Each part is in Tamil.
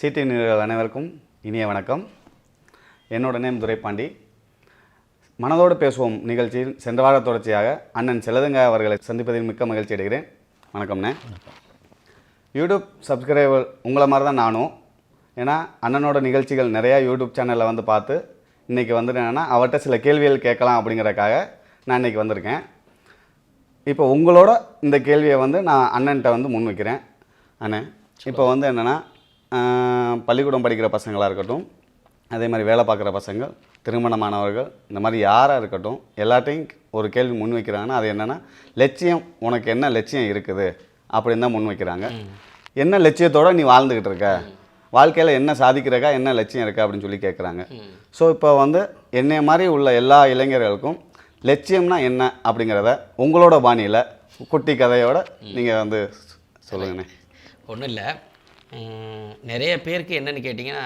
சிடி நிறுவன அனைவருக்கும் இனிய வணக்கம். என்னோட நேம் துரைப்பாண்டி. மனதோடு பேசுவோம் நிகழ்ச்சியில் சென்ற வார தொடர்ச்சியாக அண்ணன் செல்லதுங்க அவர்களை சந்திப்பதில் மிக்க மகிழ்ச்சி அடைகிறேன். வணக்கம்ண்ணே. யூடியூப் சப்ஸ்கிரைபர் உங்களை மாதிரி தான் நானும். ஏன்னா அண்ணனோட நிகழ்ச்சிகள் நிறையா யூடியூப் சேனலில் வந்து பார்த்து இன்றைக்கி வந்துட்டு என்னென்னா அவர்கிட்ட சில கேள்விகள் கேட்கலாம் அப்படிங்கிறதுக்காக நான் இன்றைக்கி வந்திருக்கேன். இப்போ உங்களோட இந்த கேள்வியை வந்து நான் அண்ணன்ட்ட வந்து முன் வைக்கிறேன் அண்ணன் இப்போ வந்து என்னென்னா பள்ளிக்கூடம் படிக்கிற பசங்களாக இருக்கட்டும் அதே மாதிரி வேலை பார்க்குற பசங்க திருமணமானவர்கள் இந்த மாதிரி யாராக இருக்கட்டும் எல்லாத்தையும் ஒரு கேள்வி முன் வைக்கிறாங்கன்னா அது என்னென்னா லட்சியம் உனக்கு என்ன லட்சியம் இருக்குது? அப்படின்னு தான் முன் வைக்கிறாங்க. என்ன லட்சியத்தோட நீ வாழ்ந்துக்கிட்டு இருக்க? வாழ்க்கையில் என்ன சாதிக்கிறக்கா என்ன லட்சியம் இருக்கா அப்படின்னு சொல்லி கேட்குறாங்க ஸோ இப்போ வந்து என்னைய மாதிரி உள்ள எல்லா இளைஞர்களுக்கும் லட்சியம்னா என்ன அப்படிங்கிறத உங்களோட பாணியில் குட்டி கதையோட நீங்கள் வந்து சொல்லுங்கண்ணே. ஒன்றும் இல்லை. நிறைய பேருக்கு என்னென்னு கேட்டிங்கன்னா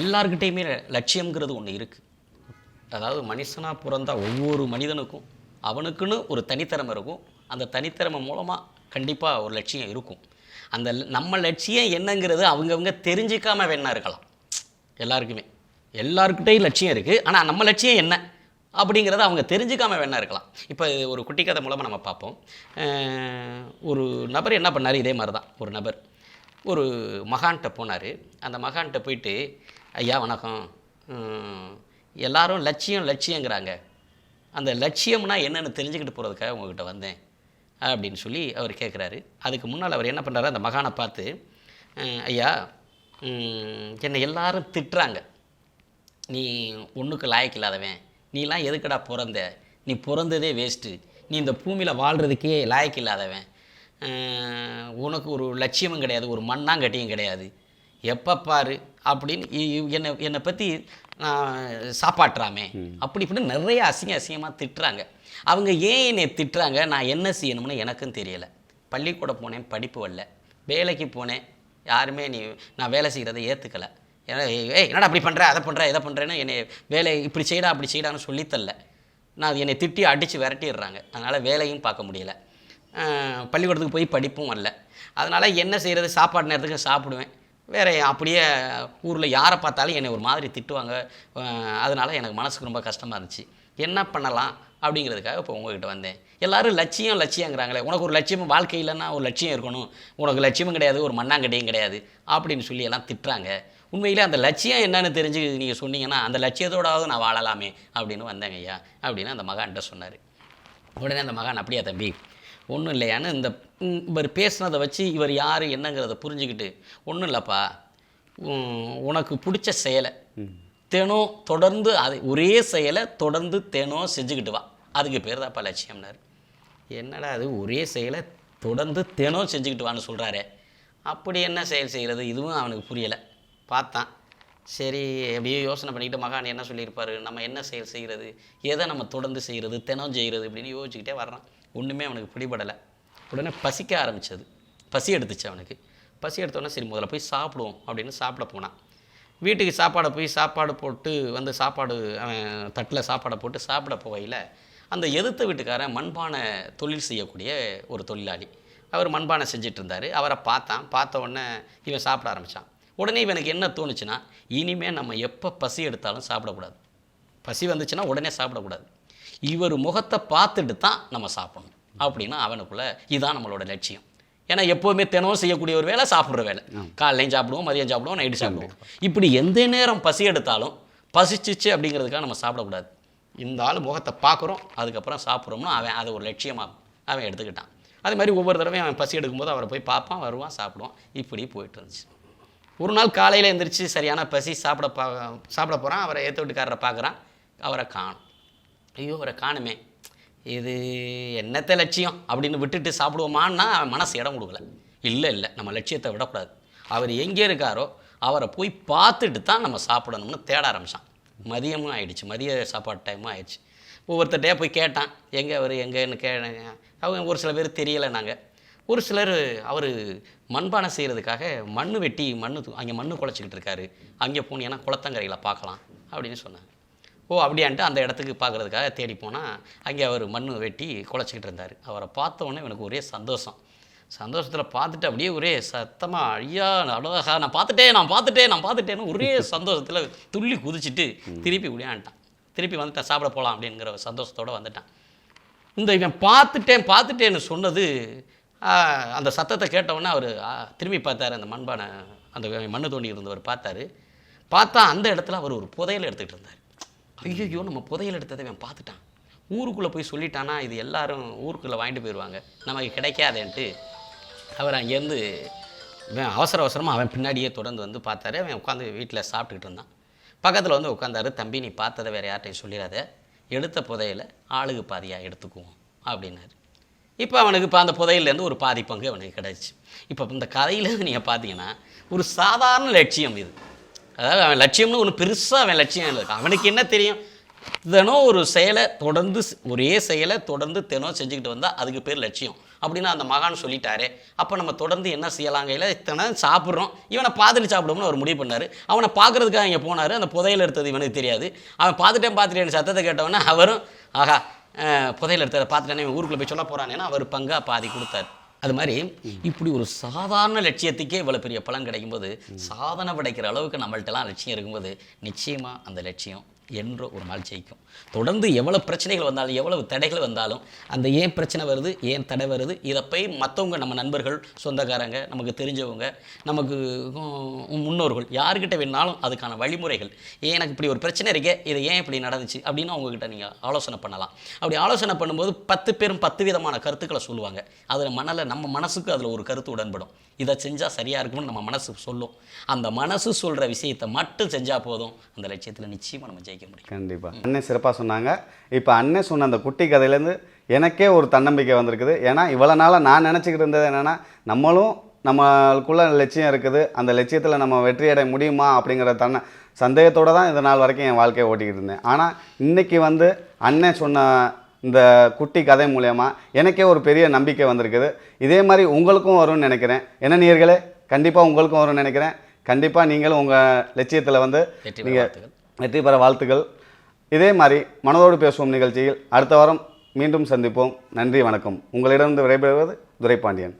எல்லாருக்கிட்டேயுமே லட்சியம்ங்கிறது ஒன்று இருக்குது அதாவது மனுஷனாக பிறந்த ஒவ்வொரு மனிதனுக்கும் அவனுக்குன்னு ஒரு தனித்திறமை இருக்கும். அந்த தனித்திறமை மூலமாக கண்டிப்பாக ஒரு லட்சியம் இருக்கும். அந்த நம்ம லட்சியம் என்னங்கிறது அவங்கவுங்க தெரிஞ்சிக்காமல் வேணா இருக்கலாம். எல்லாருக்குமே. எல்லாருக்கிட்டையும் லட்சியம் இருக்குது ஆனால் நம்ம லட்சியம் என்ன? அப்படிங்கிறத அவங்க தெரிஞ்சுக்காமல் வேணா இருக்கலாம். இப்போ ஒரு குட்டி கதை மூலமாக நம்ம பார்ப்போம். ஒரு நபர் என்ன பண்ணார்? இதே மாதிரி தான் ஒரு நபர். ஒரு மகான்கிட்ட போனார். அந்த மகான்கிட்ட போயிட்டு ஐயா வணக்கம். எல்லாரும் லட்சியம் லட்சியங்கிறாங்க. அந்த லட்சியம்னா என்னென்னு தெரிஞ்சுக்கிட்டு போகிறதுக்காக உங்ககிட்ட வந்தேன். அப்படின்னு சொல்லி அவர் கேட்குறாரு அதுக்கு முன்னால் அவர் என்ன பண்ணுறாரு அந்த மகானை பார்த்து ஐயா என்னை எல்லாரும் திட்டுறாங்க. நீ ஒன்றுக்கு லாயக்கு இல்லாதவன். நீலாம் எதுக்குடா பிறந்த? நீ பிறந்ததே வேஸ்ட்டு நீ இந்த பூமியில் வாழ்கிறதுக்கே லாயக்கு இல்லாதவன். உனக்கு ஒரு லட்சியமும் கிடையாது ஒரு மண்ணாங்கட்டியும் கிடையாது. எப்போ பாரு அப்படின்னு என்னை என்னை பற்றி சாப்பாட்டுறாமே. அப்படி இப்படின்னு நிறைய அசிங்க அசிங்கமாக திட்டுறாங்க. அவங்க ஏன் என்னை திட்டுறாங்க? நான் என்ன செய்யணும்னு எனக்கும் தெரியலை. பள்ளிக்கூடம் போனேன் படிப்பு வரல. வேலைக்கு போனேன். யாருமே நீ நான் வேலை செய்கிறத ஏற்றுக்கலை ஏன்னா ஏய் என்னடா அப்படி பண்ணுற அதை பண்ணுற இதை பண்ணுறேன்னு என்னை வேலை இப்படி செய்யடா அப்படி செய்யடான்னு சொல்லித்தரல நான் என்னை திட்டி அடித்து விரட்டிடுறாங்க. அதனால் வேலையும் பார்க்க முடியல. பள்ளிக்கூடத்துக்கு போய் படிப்பும் வரல. அதனால் என்ன செய்கிறது சாப்பாடு நேரத்துக்கு சாப்பிடுவேன். வேறு அப்படியே ஊரில் யாரை பார்த்தாலும் என்னை ஒரு மாதிரி திட்டுவாங்க. அதனால் எனக்கு மனசுக்கு ரொம்ப கஷ்டமாக இருந்துச்சு. என்ன பண்ணலாம் அப்படிங்கிறதுக்காக இப்போ உங்ககிட்ட வந்தேன். எல்லாரும் லட்சியம் லட்சியங்கிறாங்களே உனக்கு ஒரு லட்சியம் வாழ்க்கை இல்லைன்னா ஒரு லட்சியம் இருக்கணும். உனக்கு லட்சியமும் கிடையாது ஒரு மண்ணாங்கட்டியும் கிடையாது அப்படின்னு சொல்லி எல்லாம் திட்டுறாங்க. உண்மையில் அந்த லட்சியம் என்னன்னு தெரிஞ்சு நீங்கள் சொன்னீங்கன்னா அந்த லட்சியத்தோடாவது நான் வாழலாமே அப்படின்னு வந்தேங்க ஐயா அப்படின்னு அந்த மகான்கிட்ட சொன்னார். உடனே அந்த மகான் அப்படியா தம்பி ஒன்றும் இல்லையான்னு இந்த இவர் பேசுனதை வச்சு இவர் யார் என்னங்கிறத புரிஞ்சுக்கிட்டு ஒன்றும் இல்லைப்பா. உனக்கு பிடிச்ச செயலை தினம் தொடர்ந்து அது ஒரே செயலை தொடர்ந்து தினம் செஞ்சுக்கிட்டு வா. அதுக்கு பேர் தான்ப்பா லட்சியம்னாரு. என்னடா அது ஒரே செயலை தொடர்ந்து தினம் செஞ்சுக்கிட்டு வான்னு சொல்கிறாரே அப்படி என்ன செயல் செய்கிறது இதுவும் அவனுக்கு புரியலை. பார்த்தான். சரி அப்படியே யோசனை பண்ணிக்கிட்டு மகான் என்ன சொல்லியிருப்பாரு? நம்ம என்ன செயல் செய்கிறது எதை நம்ம தொடர்ந்து செய்கிறது தினம் செய்கிறது இப்படின்னு யோசிச்சுக்கிட்டே வர்றான். ஒன்றுமே அவனுக்கு பிடிபடலை. உடனே பசிக்க ஆரம்பிச்சது. பசி எடுத்துச்சு அவனுக்கு. பசி எடுத்தோடனே சரி முதல்ல போய் சாப்பிடுவோம் அப்படின்னு சாப்பிட போனான். வீட்டுக்கு சாப்பாடை போய் சாப்பாடு போட்டு வந்து சாப்பாடு அவன் தட்டில் சாப்பாடை போட்டு சாப்பிட போகையில் அந்த எதிர்த்த வீட்டுக்காரன் மண்பானை தொழில் செய்யக்கூடிய ஒரு தொழிலாளி. அவர் மண்பானை செஞ்சுட்டு இருந்தார் அவரை பார்த்தான். பார்த்த உடனே இவன் சாப்பிட ஆரம்பித்தான் உடனே இவனுக்கு என்ன தோணுச்சுன்னா இனிமேல் நம்ம எப்போ பசி எடுத்தாலும் சாப்பிடக்கூடாது. பசி வந்துச்சுன்னா உடனே சாப்பிடக்கூடாது. இவர் முகத்தை பார்த்துட்டு தான் நம்ம சாப்பிடணும் அப்படின்னா அவனுக்குள்ள இதுதான் நம்மளோட லட்சியம். ஏன்னா எப்போவுமே தினம் செய்யக்கூடிய ஒரு வேலை சாப்பிட்ற வேலை. காலையிலையும் சாப்பிடுவோம் மதியம் சாப்பிடுவோம் நைட்டு சாப்பிடுவோம். இப்படி எந்த நேரம் பசி எடுத்தாலும் பசிச்சிச்சு அப்படிங்கிறதுக்காக நம்ம சாப்பிடக்கூடாது. இந்த ஆள் முகத்தை பார்க்குறோம் அதுக்கப்புறம் சாப்பிட்றோம்னா அவன் அதை ஒரு லட்சியமாக அவன் எடுத்துக்கிட்டான். அதே மாதிரி ஒவ்வொரு தடவையும் அவன் பசி எடுக்கும்போது அவரை போய் பார்ப்பான் வருவான் சாப்பிடுவான். இப்படி போயிட்டு இருந்துச்சு. ஒரு நாள் காலையில் எந்திரிச்சு சரியான பசி சாப்பிட பா சாப்பிட போகிறான் அவரை ஏற்ற வீட்டுக்காரரை பார்க்குறான் அவரை காணும். ஐயோ அவரை காணுமே. இது என்னத்த லட்சியம்? அப்படின்னு விட்டுட்டு சாப்பிடுவோமான்னா அவன் மனசு இடம் கொடுக்கல. இல்லை இல்லை நம்ம லட்சியத்தை விடக்கூடாது. அவர் எங்கே இருக்காரோ அவரை போய் பார்த்துட்டு தான் நம்ம சாப்பிடணும்னு தேட ஆரம்பித்தான் மதியமும் ஆயிடுச்சு மதிய சாப்பாடு டைமும் ஆயிடுச்சு. ஒவ்வொருத்தட்டையாக போய் கேட்டான் எங்கே அவர் எங்கேன்னு கே அவங்க ஒரு சில பேர் தெரியலை நாங்கள் ஒரு சிலர் அவர் மண்பானை செய்கிறதுக்காக மண் வெட்டி மண் அங்கே மண் குழச்சிக்கிட்டு இருக்காரு. அங்கே போனீங்கன்னா குளத்தங்கரையில் பார்க்கலாம் அப்படின்னு சொன்னாங்க. ஓ அப்படியான்ட்டு அந்த இடத்துக்கு பார்க்குறதுக்காக தேடி போனால் அங்கே அவர் மண் வெட்டி குழச்சிக்கிட்டு இருந்தார். அவரை பார்த்த உடனே எனக்கு ஒரே சந்தோஷம். சந்தோஷத்தில் பார்த்துட்டு அப்படியே ஒரே சத்தமாக ஐயா அழகா நான் பார்த்துட்டேன் நான் பார்த்துட்டேன் நான் பார்த்துட்டேன்னு ஒரே சந்தோஷத்தில் துள்ளி குதிச்சிட்டு திருப்பி விளையாண்டான் திருப்பி வந்துட்டான் சாப்பிட போகலாம் அப்படிங்கிற சந்தோஷத்தோடு வந்துட்டான். இந்த இவன் பார்த்துட்டேன் பார்த்துட்டேன்னு சொன்னது அந்த சத்தத்தை கேட்டவுடனே அவர் திரும்பி பார்த்தாரு. அந்த மண்பானை அந்த மண்ணு தோண்டி இருந்தவர் பார்த்தாரு. பார்த்தா அந்த இடத்துல அவர் ஒரு புதையல் எடுத்துக்கிட்டு இருந்தார். ஐயோ நம்ம புதையல் எடுத்ததை அவன் பார்த்துட்டான். ஊருக்குள்ளே போய் சொல்லிட்டானா இது எல்லாரும் ஊருக்குள்ளே வாங்கிட்டு போயிடுவாங்க நமக்கு கிடைக்காதேன்ட்டு அவர் அங்கேருந்து இவன் அவசர அவசரமாக அவன் பின்னாடியே தொடர்ந்து வந்து பார்த்தாரு. அவன் உட்காந்து வீட்டில் சாப்பிட்டுக்கிட்டு இருந்தான். பக்கத்தில் வந்து உட்காந்தாரு தம்பி நீ பார்த்ததை வேறு யார்ட்டையும் சொல்லிடாத. எடுத்த புதையல ஆளுக்கு பாதியாக எடுத்துக்குவோம் அப்படின்னாரு. இப்போ அவனுக்கு இப்போ அந்த புதையிலேருந்து ஒரு பாதி பங்கு அவனுக்கு கிடச்சி. இப்போ இந்த கதையிலேருந்து நீங்கள் பார்த்தீங்கன்னா ஒரு சாதாரண லட்சியம் இது. அதாவது அவன் லட்சியம்னு ஒன்று பெருசாக அவன் லட்சியம் இல்லை. அவனுக்கு என்ன தெரியும்? தினம் ஒரு செயலை தொடர்ந்து ஒரே செயலை தொடர்ந்து தினம் செஞ்சுக்கிட்டு வந்தால் அதுக்கு பேர் லட்சியம். அப்படின்னு அந்த மகான் சொல்லிட்டாரு. அப்போ நம்ம தொடர்ந்து என்ன செய்யலாங்கையில் தினம் சாப்பிட்றோம். இவனை பார்த்துட்டு சாப்பிடும்னு அவர் முடிவு பண்ணார். அவனை பார்க்கறதுக்காக இங்கே போனார். அந்த புதையில் எடுத்தது இவனுக்கு தெரியாது. அவன் பார்த்துட்டேன் பார்த்துட்டேன் சத்தத்தை கேட்டவொன்னே அவரும் ஆஹா புதையில் எடுத்ததை பார்த்துட்டேன்னு இவன் ஊருக்குள்ளே போய் சொல்ல போகிறானேன்னா அவர் பங்காக பாதி கொடுத்தாரு. அது மாதிரி இப்படி ஒரு சாதாரண லட்சியத்துக்கே இவ்வளோ பெரிய பலன் கிடைக்கும்போது சாதனை படைக்கிற அளவுக்கு நம்மள்ட்டலாம் லட்சியம் இருக்கும்போது நிச்சயமாக அந்த லட்சியம் என்ற ஒரு நாள் ஜெயிக்கும். தொடர்ந்து எவ்வளோ பிரச்சனைகள் வந்தாலும் எவ்வளவு தடைகள் வந்தாலும் அந்த ஏன் பிரச்சனை வருது ஏன் தடை வருது இதை போய் மற்றவங்க நம்ம நண்பர்கள் சொந்தக்காரங்க நமக்கு தெரிஞ்சவங்க நமக்கு முன்னோர்கள் யாருக்கிட்ட வேணாலும் அதுக்கான வழிமுறைகள் ஏன் எனக்கு இப்படி ஒரு பிரச்சனை இருக்கே இது ஏன் இப்படி நடந்துச்சு அப்படின்னு அவங்கக்கிட்ட நீங்கள் ஆலோசனை பண்ணலாம். அப்படி ஆலோசனை பண்ணும்போது பத்து பேரும் பத்து விதமான கருத்துக்களை சொல்லுவாங்க. அதில் மணலை நம்ம மனசுக்கு அதில் ஒரு கருத்து உடன்படும். இதை செஞ்சால் சரியாக இருக்கும்னு நம்ம மனசு சொல்லும். அந்த மனசு சொல்கிற விஷயத்தை மட்டும் செஞ்சால் போதும். அந்த லட்சியத்தில் நிச்சயமாக நம்ம ஜெயிக்க முடியும். கண்டிப்பாக அண்ணன் சிறப்பாக சொன்னாங்க. இப்போ அண்ணன் சொன்ன அந்த குட்டி கதையிலேருந்து எனக்கே ஒரு தன்னம்பிக்கை வந்திருக்குது. ஏன்னா இவ்வளோ நாளாக நான் நினச்சிக்கிட்டு இருந்தது என்னென்னா நம்மளும் நம்மளுக்குள்ள லட்சியம் இருக்குது. அந்த லட்சியத்தில் நம்ம வெற்றி அடைய முடியுமா அப்படிங்கிற தன்ன சந்தேகத்தோடு தான் இந்த நாள் வரைக்கும் என் வாழ்க்கையை ஓட்டிக்கிட்டு இருந்தேன். ஆனால் இன்னைக்கு வந்து அண்ணன் சொன்ன இந்த குட்டி கதை மூலயமா எனக்கே ஒரு பெரிய நம்பிக்கை வந்திருக்குது. இதே மாதிரி உங்களுக்கும் வரும்னு நினைக்கிறேன். என்ன நீர்களே? கண்டிப்பாக உங்களுக்கும் வரும்னு நினைக்கிறேன். கண்டிப்பாக நீங்களும் உங்கள் லட்சியத்தில் வந்து நீங்கள். வெற்றி பெற வாழ்த்துக்கள். இதே மாதிரி மனதோடு பேசுவோம் நிகழ்ச்சியில் அடுத்த வாரம் மீண்டும் சந்திப்போம். நன்றி வணக்கம். உங்களிடம் விடைபெறுவது துரைபாண்டியன்.